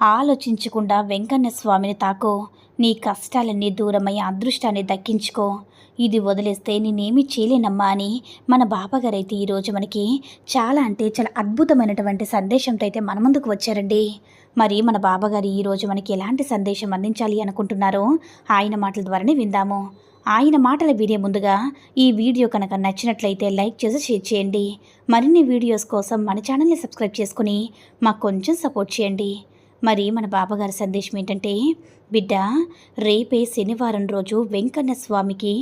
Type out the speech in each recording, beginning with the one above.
ఆలోచించకుండా వెంకన్న స్వామిని తాకో. నీ కష్టాలన్నీ దూరమై అదృష్టాన్ని దక్కించుకో. ఇది వదిలేస్తే నేనేమీ చేయలేనమ్మా అని మన బాబాగారైతే ఈరోజు మనకి చాలా అంటే చాలా అద్భుతమైనటువంటి సందేశంతో అయితే మన ముందుకు వచ్చారండి. మరి మన బాబాగారు ఈరోజు మనకి ఎలాంటి సందేశం అందించాలి అనుకుంటున్నారో ఆయన మాటల ద్వారానే విందాము. ఆయన మాటలు వినే ముందుగా ఈ వీడియో కనుక నచ్చినట్లయితే లైక్ చేసి షేర్ చేయండి. మరిన్ని వీడియోస్ కోసం మన ఛానల్ని సబ్స్క్రైబ్ చేసుకుని మాకు కొంచెం సపోర్ట్ చేయండి. మరి మన బాబాగారి సందేశం ఏంటంటే బిడ్డ రేపే శనివారం రోజు వెంకన్న స్వామికి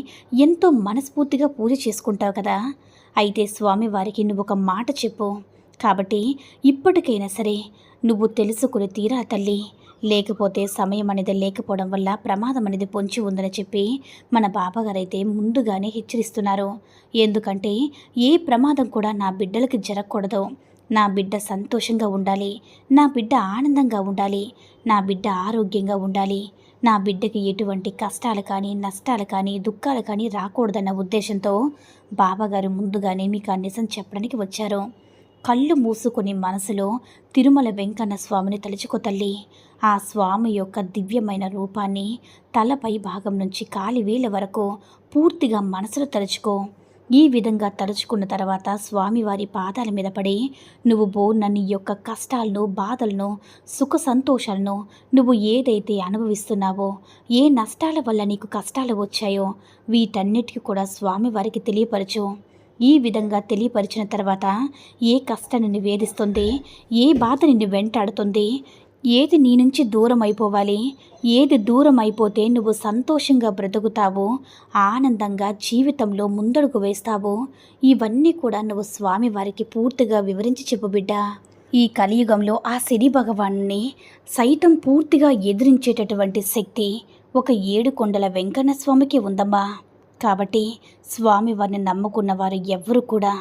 ఎంతో మనస్ఫూర్తిగా పూజ చేసుకుంటావు కదా. అయితే స్వామి వారికి నువ్వు ఒక మాట చెప్పు. కాబట్టి ఇప్పటికైనా సరే నువ్వు తెలుసుకుని తీరా తల్లి. లేకపోతే సమయం అనేది లేకపోవడం వల్ల ప్రమాదం అనేది పొంచి ఉందని చెప్పి మన బాబాగారైతే ముందుగానే హెచ్చరిస్తున్నారు. ఎందుకంటే ఏ ప్రమాదం కూడా నా బిడ్డలకి జరగకూడదు. నా బిడ్డ సంతోషంగా ఉండాలి. నా బిడ్డ ఆనందంగా ఉండాలి. నా బిడ్డ ఆరోగ్యంగా ఉండాలి. నా బిడ్డకి ఎటువంటి కష్టాలు కానీ నష్టాలు కానీ దుఃఖాలు కానీ రాకూడదన్న ఉద్దేశంతో బాబాగారు ముందుగానే మీకు ఆ నిజం చెప్పడానికి వచ్చారు. కళ్ళు మూసుకొని మనసులో తిరుమల వెంకన్న స్వామిని తలుచుకో తల్లి. ఆ స్వామి యొక్క దివ్యమైన రూపాన్ని తలపై భాగం నుంచి కాలివేల వరకు పూర్తిగా మనసులో తలుచుకో. ఈ విధంగా తలుచుకున్న తర్వాత స్వామివారి పాదాల మీద పడి నువ్వు బోన్న నీ యొక్క కష్టాలను బాధలను సుఖ సంతోషాలను నువ్వు ఏదైతే అనుభవిస్తున్నావో ఏ నష్టాల వల్ల నీకు కష్టాలు వచ్చాయో వీటన్నిటికీ కూడా స్వామివారికి తెలియపరచు. ఈ విధంగా తెలియపరిచిన తర్వాత ఏ కష్టాన్ని నిన్ను వేధిస్తుంది ఏ బాధ నిన్ను వెంటాడుతుంది ఏది నీ నుంచి దూరం అయిపోవాలి ఏది దూరం అయిపోతే నువ్వు సంతోషంగా బ్రతుకుతావో? ఆనందంగా జీవితంలో ముందడుగు వేస్తావో? ఇవన్నీ కూడా నువ్వు స్వామివారికి పూర్తిగా వివరించి చెప్పుబిడ్డ ఈ కలియుగంలో ఆ శని భగవాన్ని సైతం పూర్తిగా ఎదిరించేటటువంటి శక్తి ఒక ఏడు కొండల వెంకన్న స్వామికి ఉందమ్మా. కాబట్టి స్వామి వారిని నమ్ముకున్న వారు ఎవ్వరూ కూడా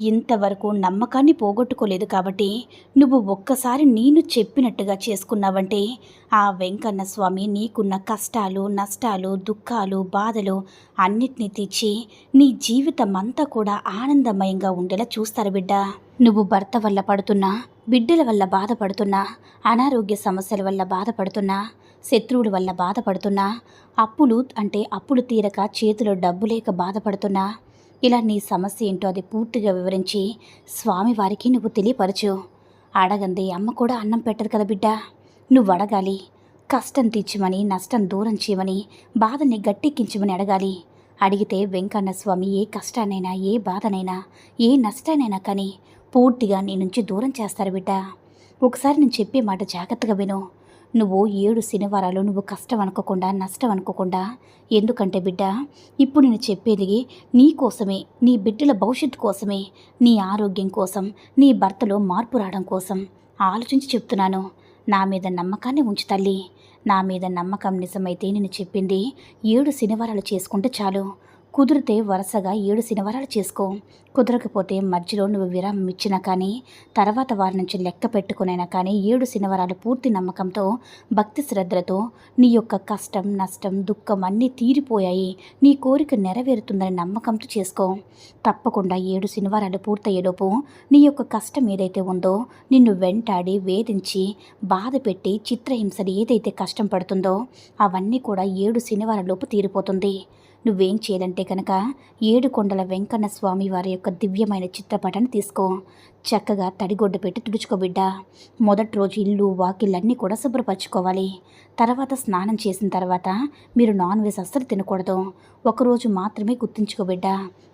ఇంతవరకు నమ్మకాన్ని పోగొట్టుకోలేదు కాబట్టి నువ్వు ఒక్కసారి నేను చెప్పినట్టుగా చేసుకున్నావంటే ఆ వెంకన్న స్వామి నీకున్న కష్టాలు నష్టాలు దుఃఖాలు బాధలు అన్నిటినీ తీర్చి నీ జీవితం అంతా కూడా ఆనందమయంగా ఉండేలా చూస్తారు బిడ్డ. నువ్వు భర్త వల్ల పడుతున్నా బిడ్డల వల్ల బాధపడుతున్నా అనారోగ్య సమస్యల వల్ల బాధపడుతున్నా శత్రువుల వల్ల బాధపడుతున్నా అప్పులు అంటే అప్పులు తీరక చేతిలో డబ్బు లేక బాధపడుతున్నా ఇలా నీ సమస్య ఏంటో అది పూర్తిగా వివరించి స్వామివారికి నువ్వు తెలియపరచు. అడగంది అమ్మ కూడా అన్నం పెట్టదు కదా బిడ్డ. నువ్వు అడగాలి కష్టం తీర్చమని నష్టం దూరం చేయమని బాధని గట్టెక్కించమని అడగాలి. అడిగితే వెంకన్న స్వామి ఏ కష్టానైనా ఏ బాధనైనా ఏ నష్టానైనా కానీ పూర్తిగా నీ నుంచి దూరం చేస్తారు బిడ్డ. ఒకసారి నేను చెప్పే మాట జాగ్రత్తగా విను. నువ్వు ఏడు శనివారాలు నువ్వు కష్టం అనుకోకుండా నష్టం అనుకోకుండా ఎందుకంటే బిడ్డ ఇప్పుడు నేను చెప్పేది నీ కోసమే నీ బిడ్డల భవిష్యత్తు కోసమే నీ ఆరోగ్యం కోసం నీ భర్తలో మార్పు రావడం కోసం ఆలోచించి చెప్తున్నాను. నా మీద నమ్మకాన్ని ఉంచు తల్లి. నా మీద నమ్మకం నిజమైతే నేను చెప్పింది ఏడు శనివారాలు చేసుకుంటే చాలు. కుదిరితే వరుసగా ఏడు శనివారాలు చేసుకో. కుదరకపోతే మధ్యలో నువ్వు విరామం ఇచ్చినా కానీ తర్వాత వారి నుంచి లెక్క పెట్టుకునైనా కానీ ఏడు శనివారాలు పూర్తి నమ్మకంతో భక్తి శ్రద్ధలతో నీ యొక్క కష్టం నష్టం దుఃఖం అన్నీ తీరిపోయాయి. నీ కోరిక నెరవేరుతుందని నమ్మకంతో చేసుకో. తప్పకుండా ఏడు శనివారాలు పూర్తయ్యేలోపు నీ యొక్క కష్టం ఏదైతే ఉందో నిన్ను వెంటాడి వేధించి బాధ పెట్టి చిత్రహింసలు ఏదైతే కష్టం పడుతుందో అవన్నీ కూడా ఏడు శనివారాలలోపు తీరిపోతుంది. నువ్వేం చేయాలంటే కనుక ఏడు కొండల వెంకన్న స్వామి వారి యొక్క దివ్యమైన చిత్రపటాన్ని తీసుకో. చక్కగా తడిగొడ్డు పెట్టి తుడుచుకోబిడ్డ మొదటి రోజు ఇల్లు వాకిళ్ళన్నీ కూడా శుభ్రపరచుకోవాలి. తర్వాత స్నానం చేసిన తర్వాత మీరు నాన్ వెజ్ అస్సలు తినకూడదు. ఒకరోజు మాత్రమే గుర్తించుకోబిడ్డ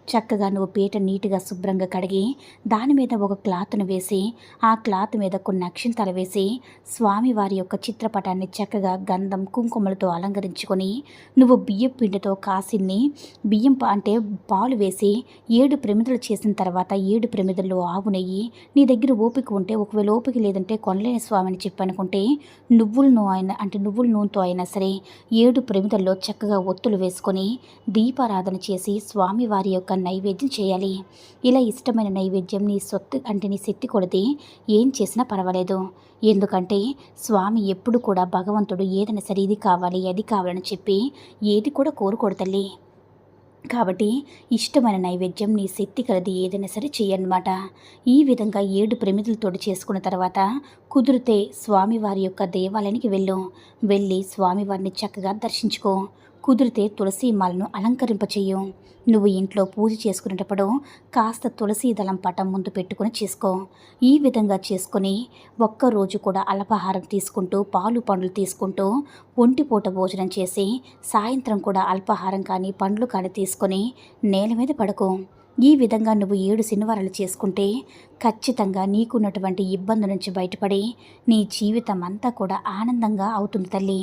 చక్కగా నువ్వు పీట నీట్గా శుభ్రంగా కడిగి దాని మీద ఒక క్లాత్ను వేసి ఆ క్లాత్ మీద కొన్ని అక్షింతలు వేసి స్వామివారి యొక్క చిత్రపటాన్ని చక్కగా గంధం కుంకుమలతో అలంకరించుకొని నువ్వు బియ్యం పిండితో కాసిన్ని బియ్యం అంటే పాలు వేసి ఏడు ప్రమిదలు చేసిన తర్వాత ఏడు ప్రమిదల్లో ఆవు నెయ్యి నీ దగ్గర ఓపిక ఉంటే ఒకవేళ ఓపిక లేదంటే కొనలేని స్వామి అని చెప్పనుకుంటే నువ్వుల నూనె అయినా అంటే నువ్వుల నూనెతో అయినా సరే ఏడు ప్రమిదల్లో చక్కగా ఒత్తులు వేసుకొని దీపారాధన చేసి స్వామివారి యొక్క నైవేద్యం చేయాలి. ఇలా ఇష్టమైన నైవేద్యం నీ సొత్తు అంటే నీ శక్తి కొడితే ఏం చేసినా పర్వాలేదు. ఎందుకంటే స్వామి ఎప్పుడు కూడా భగవంతుడు ఏదైనా సరే ఇది కావాలి అది కావాలని చెప్పి ఏది కూడా కోరుకోడు తల్లి. కాబట్టి ఇష్టమైన నైవేద్యం నీ శక్తి కలది ఏదైనా సరే చేయన్నమాట. ఈ విధంగా ఏడు ప్రమిదలతోటి చేసుకున్న తర్వాత కుదిరితే స్వామివారి యొక్క దేవాలయానికి వెళ్ళు. వెళ్ళి స్వామివారిని చక్కగా దర్శించుకో. కుదిరితే తులసి మాలను అలంకరింపచేయు. నువ్వు ఇంట్లో పూజ చేసుకునేటప్పుడు కాస్త తులసి దళం పటం ముందు పెట్టుకుని చేసుకో. ఈ విధంగా చేసుకొని ఒక్కరోజు కూడా అల్పాహారం తీసుకుంటూ పాలు పండ్లు తీసుకుంటూ ఒంటిపూట భోజనం చేసి సాయంత్రం కూడా అల్పాహారం కానీ పండ్లు కానీ తీసుకొని నేల మీద పడుకో. ఈ విధంగా నువ్వు ఏడు శనివారాలు చేసుకుంటే ఖచ్చితంగా నీకున్నటువంటి ఇబ్బంది నుంచి బయటపడి నీ జీవితం అంతా కూడా ఆనందంగా అవుతుంది తల్లి.